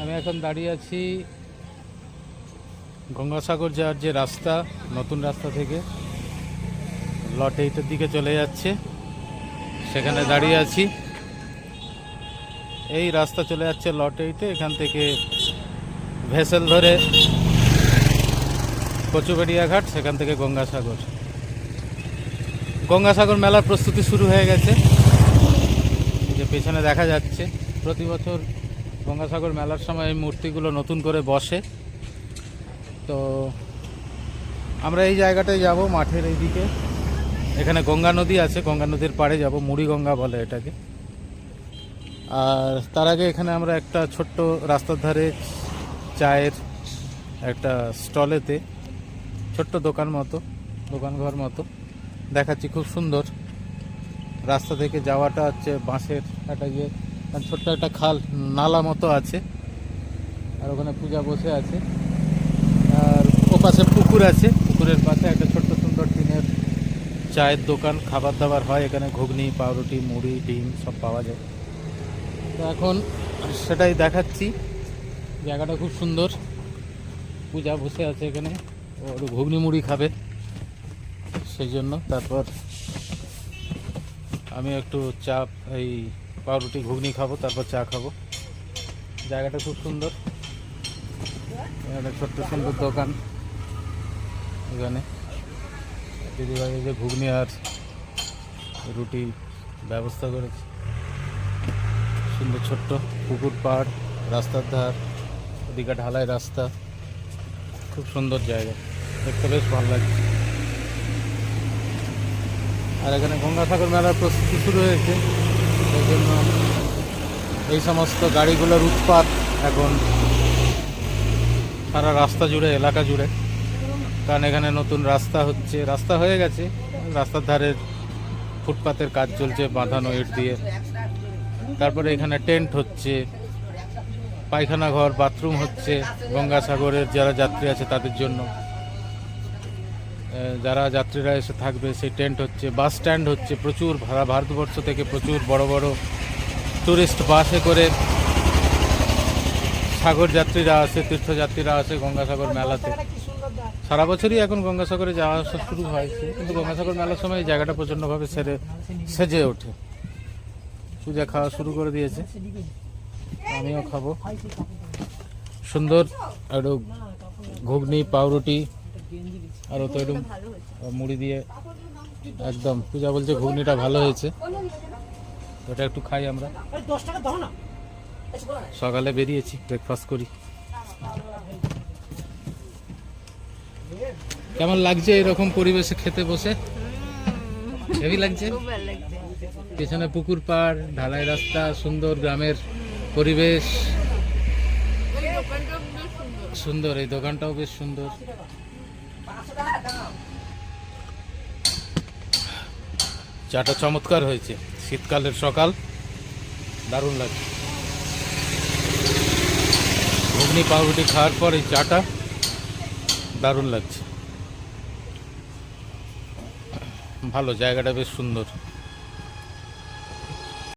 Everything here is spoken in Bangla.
আমি এখন দাঁড়িয়ে আছি গঙ্গাসাগর যাওয়ার যে রাস্তা, নতুন রাস্তা থেকে লট এইটের দিকে চলে যাচ্ছে। সেখানে দাঁড়িয়ে আছি। এই রাস্তা চলে যাচ্ছে লট এইটে এখান থেকে ভেসেল ধরে কচুবেড়িয়া ঘাট সেখান থেকে গঙ্গাসাগর। গঙ্গাসাগর মেলার প্রস্তুতি শুরু হয়ে গেছে। যে পেছনে দেখা যাচ্ছে, প্রতি বছর গঙ্গাসাগর মেলার সময় এই মূর্তিগুলো নতুন করে বসে। তো আমরা এই জায়গাটায় যাব মাঠের এইদিকে। এখানে গঙ্গা নদী আছে, গঙ্গা নদীর পাড়ে যাব, মুড়ি গঙ্গা বলে এটাকে। আর তার আগে এখানে আমরা একটা ছোট্ট রাস্তার ধারে চায়ের একটা স্টলেতে ছোট্ট দোকান মতো দোকানঘর মতো দেখাচ্ছি, খুব সুন্দর। রাস্তা থেকে যাওয়াটা হচ্ছে বাঁশের একটা ইয়ে। ছোট্ট একটা খাল, নালা মতো আছে। আর ওখানে পূজা বসে আছে। আর ও পাশে পুকুর আছে। পুকুরের পাশে একটা ছোট্ট সুন্দর টিনের চায়ের দোকান, খাবার দাবার হয়। এখানে ঘুগনি, পাউরুটি, মুড়ি, ডিম সব পাওয়া যায়। তো এখন সেটাই দেখাচ্ছি। জায়গাটা খুব সুন্দর। পূজা বসে আছে এখানে। ওর ঘুগনি, মুড়ি খাবে। সেই জন্য তারপর আমি একটু চা, এই পাউরুটি, ঘুগনি খাব, তারপর চা খাব। জায়গাটা খুব সুন্দর। একটা ছোট্ট সুন্দর দোকান এখানে। দিদিভাই যে ঘুগনি আর রুটি ব্যবস্থা করেছে। সুন্দর ছোট্ট পুকুর পাড়, রাস্তার ধার, ওদিকে ঢালাই রাস্তা। খুব সুন্দর জায়গা। দেখতে বেশ ভালো লাগছে। আর এখানে গঙ্গা গঙ্গাসাগর মেলার প্রস্তুতি শুরু হয়েছে। সেই জন্য এই সমস্ত গাড়িগুলোর উৎপাত এখন সারা রাস্তা জুড়ে, এলাকা জুড়ে। কারণ এখানে নতুন রাস্তা হচ্ছে, রাস্তা হয়ে গেছে। রাস্তার ধারের ফুটপাতের কাজ চলছে, বাঁধানো ইট দিয়ে। তারপরে এখানে টেন্ট হচ্ছে, পায়খানা ঘর, বাথরুম হচ্ছে, গঙ্গাসাগরের যারা যাত্রী আছে তাদের জন্য। যারা যাত্রীরা এসে থাকবে, সেই টেন্ট হচ্ছে বাস স্ট্যান্ড হচ্ছে, প্রচুর ভাড়া, ভারতবর্ষ থেকে প্রচুর বড় বড় ট্যুরিস্ট বাসে করে সাগর যাত্রীরা আসে, তীর্থযাত্রীরা আসে গঙ্গাসাগর মেলাতে। সারা বছরই এখন গঙ্গাসাগরে যাওয়া আসা শুরু হয়েছে কিন্তু গঙ্গাসাগর মেলার সময় এই জায়গাটা প্রচণ্ডভাবে সেরে, সেজে ওঠে। পূজা খাওয়া শুরু করে দিয়েছে। আমিও খাব। সুন্দর একটু ঘুগনি, পাউরুটি আর তো একটু মুড়ি দিয়ে একদম পূজা বলছে ঘুগনিটা ভালো হয়েছে। ওটা একটু খাই আমরা। সকালে বেরিয়েছি ব্রেকফাস্ট করি। কেমন লাগছে এরকম পরিবেশে খেতে বসে? হেভি লাগছে? খুব পেছনে পুকুর পাড় ঢালাই রাস্তা সুন্দর গ্রামের পরিবেশ। সুন্দর এই দোকানটাও বেশ সুন্দর। চাটা চমৎকার হয়েছে। শীতকালের সকাল, দারুণ লাগছে। ঘুগনি, পাউরুটি খাওয়ার পর এই চাটা দারুণ লাগছে। ভালো, জায়গাটা বেশ সুন্দর।